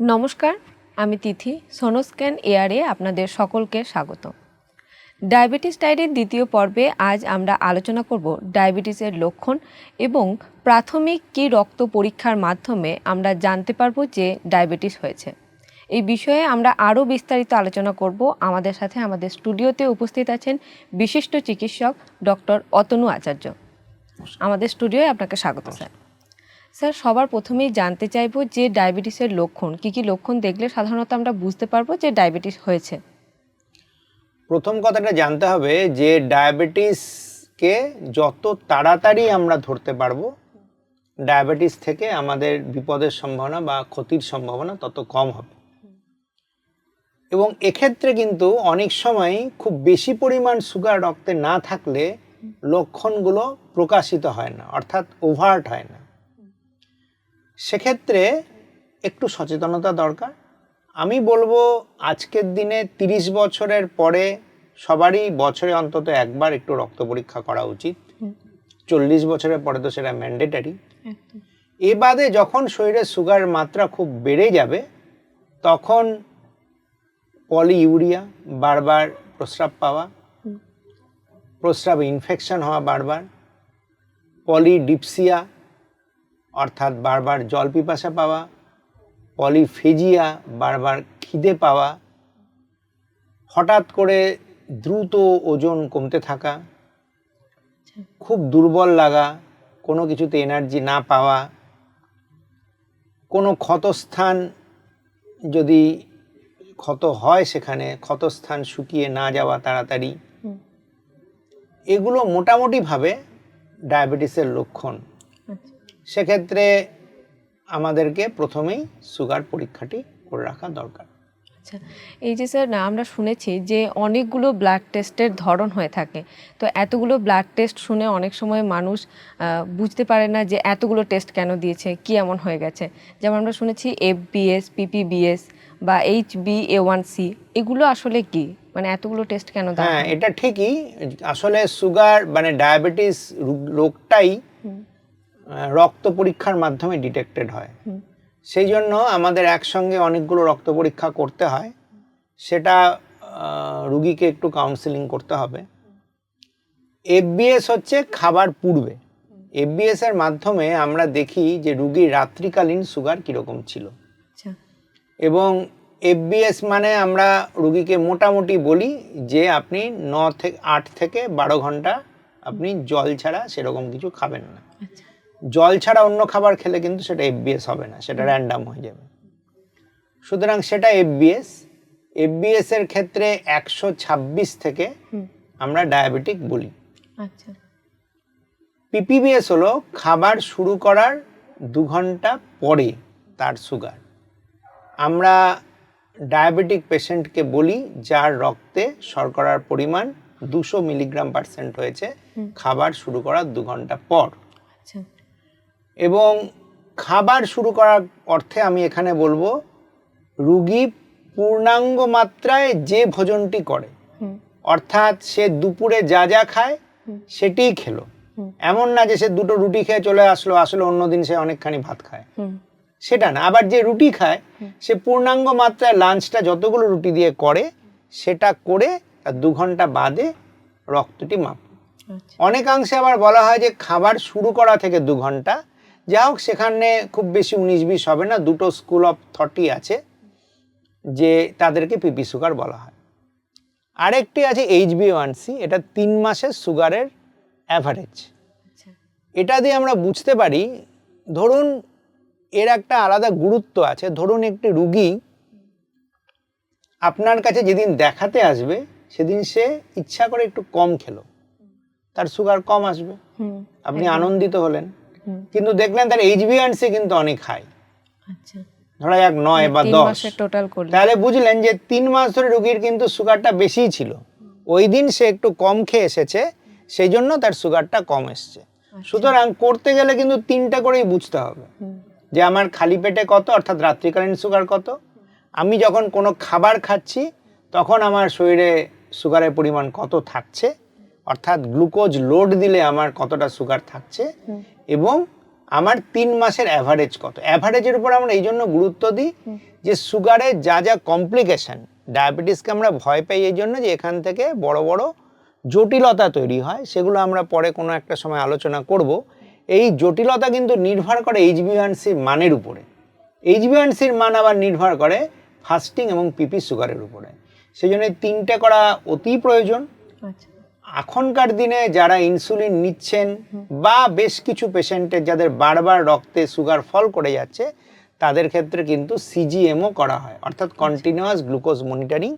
নমস্কার, আমি তিথি, সোনোস্ক্যান এয়ারে আপনাদের সকলকে স্বাগত। ডায়াবেটিস ডায়েরির দ্বিতীয় পর্বে আজ আমরা আলোচনা করব ডায়াবেটিসের লক্ষণ এবং প্রাথমিক কী রক্ত পরীক্ষার মাধ্যমে আমরা জানতে পারব যে ডায়াবেটিস হয়েছে। এই বিষয়ে আমরা আরও বিস্তারিত আলোচনা করব। আমাদের সাথে আমাদের স্টুডিওতে উপস্থিত আছেন বিশিষ্ট চিকিৎসক ডক্টর অতনু আচার্য। আমাদের স্টুডিওয়ে আপনাকে স্বাগত, স্যার। স্যার, সবার প্রথমেই জানতে চাইব যে ডায়াবেটিসের লক্ষণ, কি কি লক্ষণ দেখলে সাধারণত আমরা বুঝতে পারব যে ডায়াবেটিস হয়েছে? প্রথম কথাটা জানতে হবে যে ডায়াবেটিসকে যত তাড়াতাড়ি আমরা ধরতে পারব, ডায়াবেটিস থেকে আমাদের বিপদের সম্ভাবনা বা ক্ষতির সম্ভাবনা তত কম হবে। এবং এক্ষেত্রে কিন্তু অনেক সময় খুব বেশি পরিমাণ সুগার রক্তে না থাকলে লক্ষণগুলো প্রকাশিত হয় না, অর্থাৎ ওভার্ট হয় না। সেক্ষেত্রে একটু সচেতনতা দরকার। আমি বলব আজকের দিনে তিরিশ বছরের পরে সবারই বছরে অন্তত একবার একটু রক্ত পরীক্ষা করা উচিত। চল্লিশ বছরের পরে তো সেটা ম্যান্ডেটারি। এ বাদে যখন শরীরে সুগারের মাত্রা খুব বেড়ে যাবে তখন পলিইউরিয়া বারবার প্রস্রাব পাওয়া প্রস্রাবে ইনফেকশন হওয়া বারবার পলিডিপসিয়া অর্থাৎ বারবার জল পিপাসা পাওয়া পলিফেজিয়া বারবার খিদে পাওয়া হঠাৎ করে দ্রুত ওজন কমতে থাকা খুব দুর্বল লাগা কোনো কিছুতে এনার্জি না পাওয়া কোনো ক্ষতস্থান যদি ক্ষত হয় সেখানে ক্ষতস্থান শুকিয়ে না যাওয়া তাড়াতাড়ি এগুলো মোটামুটিভাবে ডায়াবেটিসের লক্ষণ। আচ্ছা সেক্ষেত্রে আমাদেরকে প্রথমেই সুগার পরীক্ষাটি করে রাখা দরকার। আচ্ছা এই যে স্যার আমরা শুনেছি যে অনেকগুলো ব্লাড টেস্টের ধরন হয়ে থাকে। তো এতগুলো ব্লাড টেস্ট শুনে অনেক সময় মানুষ বুঝতে পারে না যে এতগুলো টেস্ট কেন দিয়েছে কি এমন হয়ে গেছে। যেমন আমরা শুনেছি এফবিএস পিপিবিএস বা H B A one C এগুলো আসলে কি? মানে এতগুলো টেস্ট কেন হ্যাঁ এটা ঠিকই। আসলে সুগার মানে ডায়াবেটিস রোগটাই রক্ত পরীক্ষার মাধ্যমে ডিটেক্টেড হয়। সেই জন্য আমাদের একসঙ্গে অনেকগুলো রক্ত পরীক্ষা করতে হয়। সেটা রুগীকে একটু কাউন্সিলিং করতে হবে। এফবিএস হচ্ছে খাবার পূর্বে। এফবিএস এর মাধ্যমে আমরা দেখি যে রুগীর রাত্রিকালীন সুগার কীরকম ছিল। আচ্ছা। এবং এফবিএস মানে আমরা রুগীকে মোটামুটি বলি যে আপনি ন থেকে আট থেকে বারো ঘণ্টা আপনি জল ছাড়া সেরকম কিছু খাবেন না। আচ্ছা। জল ছাড়া অন্য খাবার খেলে কিন্তু সেটা এফবিএস হবে না সেটা র্যান্ডাম হয়ে যাবে। সুতরাং সেটা এফবিএস এফবিএস এর ক্ষেত্রে একশো ছাব্বিশ থেকে আমরা ডায়াবেটিক বলি। আচ্ছা। পিপিবিএস হলো খাবার শুরু করার দু ঘণ্টা পরে তার সুগার আমরা ডায়াবেটিক পেশেন্টকে বলি যার রক্তে শর্করার পরিমাণ দুশো মিলিগ্রাম পার্সেন্ট হয়েছে খাবার শুরু করার দু ঘণ্টা পর। আচ্ছা। এবং খাবার শুরু করার অর্থে আমি এখানে বলব রুগী পূর্ণাঙ্গ মাত্রায় যে ভোজনটি করে অর্থাৎ সে দুপুরে যা যা খায়। সেটিই খেলো। এমন না যে সে দুটো রুটি খেয়ে চলে আসলো আসলে অন্যদিন সে অনেকখানি ভাত খায়। সেটা না। আবার যে রুটি খায় সে পূর্ণাঙ্গ মাত্রায় লাঞ্চটা যতগুলো রুটি দিয়ে করে সেটা করে তার দু ঘণ্টা বাদে রক্তটি মাপ। আচ্ছা। অনেকাংশে আবার বলা হয় যে খাবার শুরু করা থেকে দু ঘণ্টা যা হোক সেখানে খুব বেশি উনিশ বিশ হবে না দুটো স্কুল অফ থটই আছে যে তাদেরকে পিপি সুগার বলা হয়। আরেকটি আছে এইচ বি ওয়ান সি এটা তিন মাসের সুগারের অ্যাভারেজ আচ্ছা। এটা দিয়ে আমরা বুঝতে পারি ধরুন এর একটা আলাদা গুরুত্ব আছে ধরুন একটি রুগী আপনার কাছে যেদিন দেখাতে আসবে সেদিন সে ইচ্ছা করে একটু কম খেলো তার সুগার কম আসবে। আপনি আনন্দিত হলেন। কিন্তু দেখলেন তার এইচবিএনসি কিন্তু অনেক হাই আচ্ছা। ধরা যাক নয় বা মানে দশ। টোটাল তাহলে বুঝলেন যে তিন মাস ধরে রুগীর কিন্তু সুগারটা বেশিই ছিল। ওই দিন সে একটু কম খেয়ে এসেছে সেই জন্য তার সুগারটা কম এসছে। আচ্ছা। সুতরাং করতে গেলে কিন্তু তিনটা করেই বুঝতে হবে। যে আমার খালি পেটে কত অর্থাৎ রাত্রিকালীন সুগার কত? আমি যখন কোনো খাবার খাচ্ছি তখন আমার শরীরে সুগারের পরিমাণ কত থাকছে? অর্থাৎ গ্লুকোজ লোড দিলে আমার কতটা সুগার থাকছে। এবং আমার তিন মাসের অ্যাভারেজ কত? অ্যাভারেজের উপর আমরা এই জন্য গুরুত্ব দিই যে সুগারের যা যা কমপ্লিকেশন ডায়াবেটিসকে আমরা ভয় পাই এই জন্য যে এখান থেকে বড় বড় জটিলতা তৈরি হয় সেগুলো আমরা পরে কোনো একটা সময় আলোচনা করব। এই জটিলতা কিন্তু নির্ভর করে এইচ এইচবিওয়ানসির মানের উপরে। এইচ এইচবিওয়ানসির মান আবার নির্ভর করে ফাস্টিং এবং পিপি সুগারের উপরে। সেই জন্য তিনটে করা অতি প্রয়োজন। আচ্ছা। এখনকার দিনে যারা ইনসুলিন নিচ্ছেন বা বেশ কিছু পেশেন্টের যাদের বারবার রক্তে সুগার ফল করে যাচ্ছে তাদের ক্ষেত্রে কিন্তু সিজিএমও করা হয়। অর্থাৎ কন্টিনিউয়াস গ্লুকোজ মনিটরিং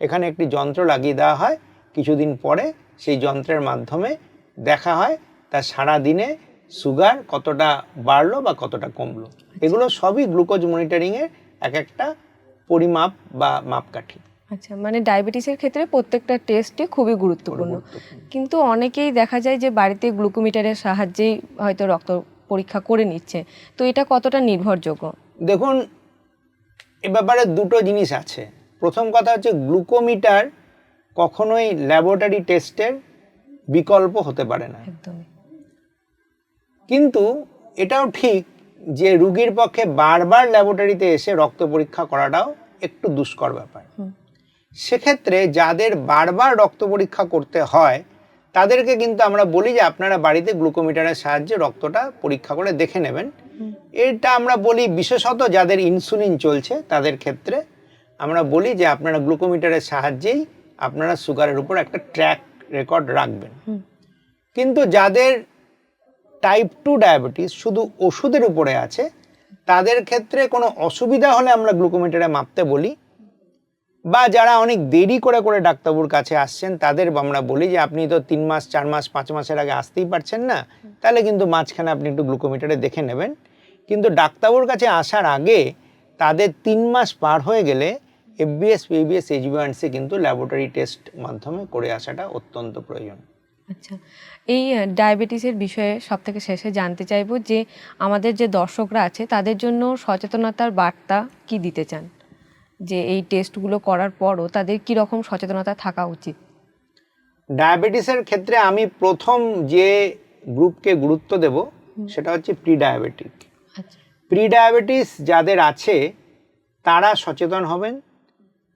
এখানে একটি যন্ত্র লাগিয়ে দেওয়া হয়। কিছুদিন পরে সেই যন্ত্রের মাধ্যমে দেখা হয় তার সারা দিনে সুগার কতটা বাড়লো বা কতটা কমলো। এগুলো সবই গ্লুকোজ মনিটরিংয়ের এক একটা পরিমাপ বা মাপকাঠি। আচ্ছা মানে ডায়াবেটিসের ক্ষেত্রে প্রত্যেকটা টেস্টই খুবই গুরুত্বপূর্ণ। কিন্তু অনেকেই দেখা যায় যে বাড়িতে গ্লুকোমিটারের সাহায্যেই হয়তো রক্ত পরীক্ষা করে নিচ্ছে। তো এটা কতটা নির্ভরযোগ্য? দেখুন এ ব্যাপারে দুটো জিনিস আছে। প্রথম কথা হচ্ছে গ্লুকোমিটার কখনোই ল্যাবরেটরি টেস্টের বিকল্প হতে পারে না। একদমই। কিন্তু এটাও ঠিক যে রুগীর পক্ষে বারবার ল্যাবরেটরিতে এসে রক্ত পরীক্ষা করাটাও একটু দুষ্কর ব্যাপার। হুম। সেক্ষেত্রে যাদের বারবার রক্ত পরীক্ষা করতে হয় তাদেরকে কিন্তু আমরা বলি যে আপনারা বাড়িতে গ্লুকোমিটারের সাহায্যে রক্তটা পরীক্ষা করে দেখে নেবেন। এটা আমরা বলি বিশেষত যাদের ইনসুলিন চলছে তাদের ক্ষেত্রে আমরা বলি যে আপনারা গ্লুকোমিটারের সাহায্যেই আপনারা সুগারের উপর একটা ট্র্যাক রেকর্ড রাখবেন। কিন্তু যাদের টাইপ টু ডায়াবেটিস শুধু ওষুধের উপরে আছে তাদের ক্ষেত্রে কোনো অসুবিধা হলে আমরা গ্লুকোমিটারে মাপতে বলি। বা যারা অনেক দেরি করে করে ডাক্তারবাবুর কাছে আসছেন তাদের আমরা বলি যে আপনি তো তিন মাস চার মাস পাঁচ মাসের আগে আসতেই পারছেন না তাহলে কিন্তু মাঝখানে আপনি একটু গ্লুকোমিটারে দেখে নেবেন। কিন্তু ডাক্তারবাবুর কাছে আসার আগে তাদের তিন মাস পার হয়ে গেলে এফবিএস পিবিএস এইচবিএনসি কিন্তু ল্যাবরেটরি টেস্ট মাধ্যমে করে আসাটা অত্যন্ত প্রয়োজন। আচ্ছা এই ডায়াবেটিসের বিষয়ে সব থেকে শেষে জানতে চাইব যে আমাদের যে দর্শকরা আছে তাদের জন্য সচেতনতার বার্তা কি দিতে চান? যে এই টেস্টগুলো করার পরও তাদের কি রকম সচেতনতা থাকা উচিত? ডায়াবেটিসের ক্ষেত্রে আমি প্রথম যে গ্রুপকে গুরুত্ব দেব সেটা হচ্ছে প্রি ডায়াবেটিক আচ্ছা। প্রি ডায়াবেটিস যাদের আছে তারা সচেতন হবেন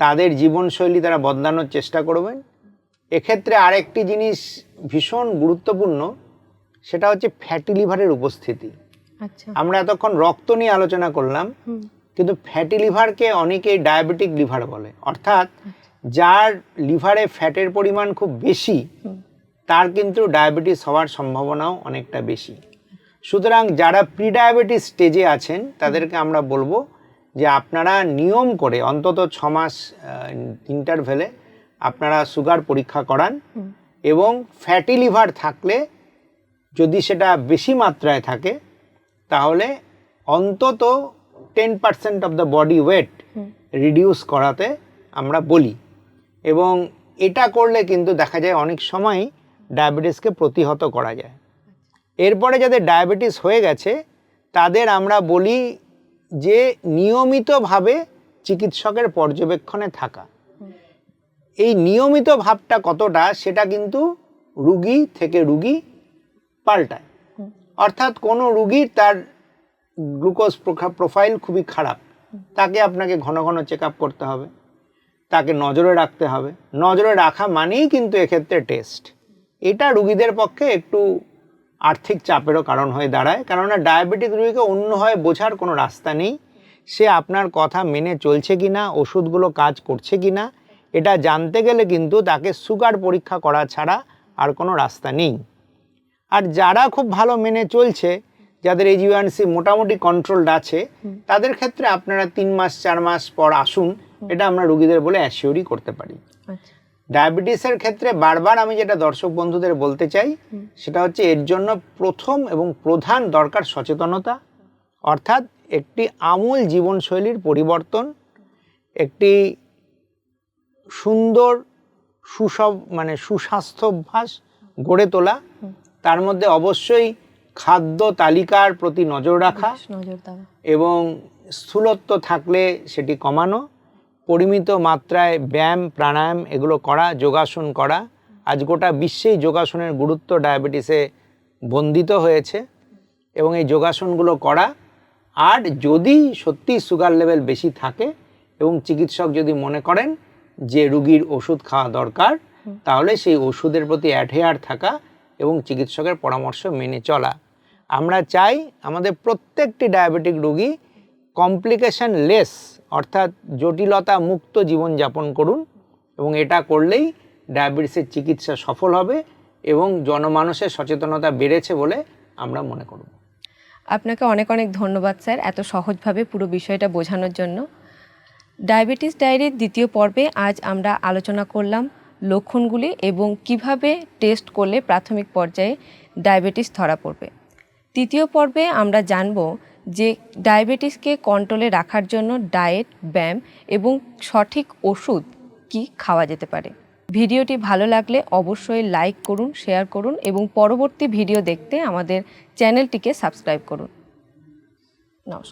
তাদের জীবনশৈলী তারা বদলানোর চেষ্টা করবেন। এক্ষেত্রে আরেকটি জিনিস ভীষণ গুরুত্বপূর্ণ সেটা হচ্ছে ফ্যাটি লিভারের উপস্থিতি। আচ্ছা। আমরা এতক্ষণ রক্ত নিয়ে আলোচনা করলাম। কিন্তু ফ্যাটি লিভারকে অনেকেই ডায়াবেটিক লিভার বলে। অর্থাৎ যার লিভারে ফ্যাটের পরিমাণ খুব বেশি, তার কিন্তু ডায়াবেটিস হওয়ার সম্ভাবনাও অনেকটা বেশি। সুতরাং যারা প্রি ডায়াবেটিস স্টেজে আছেন, তাদেরকে আমরা বলব যে আপনারা নিয়ম করে অন্তত ছ মাস ইন্টারভেলে আপনারা সুগার পরীক্ষা করান এবং ফ্যাটি লিভার থাকলে যদি সেটা বেশি মাত্রায় থাকে, তাহলে অন্তত ten percent of the body weight reduce করাতে আমরা বলি। এবং এটা করলে কিন্তু দেখা যায় অনেক সময় ডায়াবেটিসকে প্রতিহত করা যায়। এরপরে যাদের ডায়াবেটিস হয়ে গেছে তাদের আমরা বলি যে নিয়মিতভাবে চিকিৎসকের পর্যবেক্ষণে থাকা। এই নিয়মিত ভাবটা কতটা সেটা কিন্তু রুগী থেকে রুগী পাল্টায়। অর্থাৎ কোনো রুগীর তার গ্লুকোজ প্রোফাইল খুবই খারাপ। তাকে আপনাকে ঘন ঘন চেক করতে হবে। তাকে নজরে রাখতে হবে। নজরে রাখা মানেই কিন্তু এক্ষেত্রে টেস্ট। এটা রুগীদের পক্ষে একটু আর্থিক চাপেরও কারণ হয়ে দাঁড়ায়। কেননা ডায়াবেটিক রুগীকে অন্যভাবে বোঝার কোনো রাস্তা নেই। সে আপনার কথা মেনে চলছে কি না ওষুধগুলো কাজ করছে কি না এটা জানতে গেলে কিন্তু তাকে সুগার পরীক্ষা করা ছাড়া আর কোনো রাস্তা নেই। আর যারা খুব ভালো মেনে চলছে যাদের এইচবিওয়ানসি মোটামুটি কন্ট্রোলড আছে তাদের ক্ষেত্রে আপনারা তিন মাস চার মাস পর আসুন। এটা আমরা রুগীদের বলে অ্যাসিওরই করতে পারি। আচ্ছা। ডায়াবেটিসের ক্ষেত্রে বারবার আমি যেটা দর্শক বন্ধুদের বলতে চাই সেটা হচ্ছে এর জন্য প্রথম এবং প্রধান দরকার সচেতনতা অর্থাৎ একটি আমূল জীবনশৈলীর পরিবর্তন একটি সুন্দর সুসব মানে সুস্বাস্থ্য অভ্যাস গড়ে তোলা। তার মধ্যে অবশ্যই খাদ্য তালিকার প্রতি নজর রাখা এবং স্থূলত্ব থাকলে সেটি কমানো পরিমিত মাত্রায় ব্যায়াম প্রাণায়াম এগুলো করা যোগাসন করা। আজ গোটা বিশ্বেই যোগাসনের গুরুত্ব ডায়াবেটিসে বন্দিত হয়েছে এবং এই যোগাসনগুলো করা। আর যদি সত্যি সুগার লেভেল বেশি থাকে এবং চিকিৎসক যদি মনে করেন যে রুগীর ওষুধ খাওয়া দরকার তাহলে সেই ওষুধের প্রতি অ্যাডহেয়ার থাকা এবং চিকিৎসকের পরামর্শ মেনে চলা। আমরা চাই আমাদের প্রত্যেকটি ডায়াবেটিক রোগী কমপ্লিকেশন লেস, অর্থাৎ জটিলতা মুক্ত জীবনযাপন করুন এবং এটা করলেই ডায়াবেটিসের চিকিৎসা সফল হবে এবং জনমানসের সচেতনতা বেড়েছে বলে আমরা মনে করব। আপনাকে অনেক অনেক ধন্যবাদ স্যার এত সহজভাবে পুরো বিষয়টা বোঝানোর জন্য। ডায়াবেটিস ডায়েরির দ্বিতীয় পর্বে আজ আমরা আলোচনা করলাম লক্ষণগুলি এবং কীভাবে টেস্ট করলে প্রাথমিক পর্যায়ে ডায়াবেটিস ধরা পড়বে। তৃতীয় পর্বে আমরা জানব যে ডায়াবেটিসকে কন্ট্রোলে রাখার জন্য ডায়েট, ব্যায়াম এবং সঠিক ওষুধ কি খাওয়া যেতে পারে। ভিডিওটি ভালো লাগলে অবশ্যই লাইক করুন, শেয়ার করুন এবং পরবর্তী ভিডিও দেখতে আমাদের চ্যানেলটিকে সাবস্ক্রাইব করুন। নমস্কার।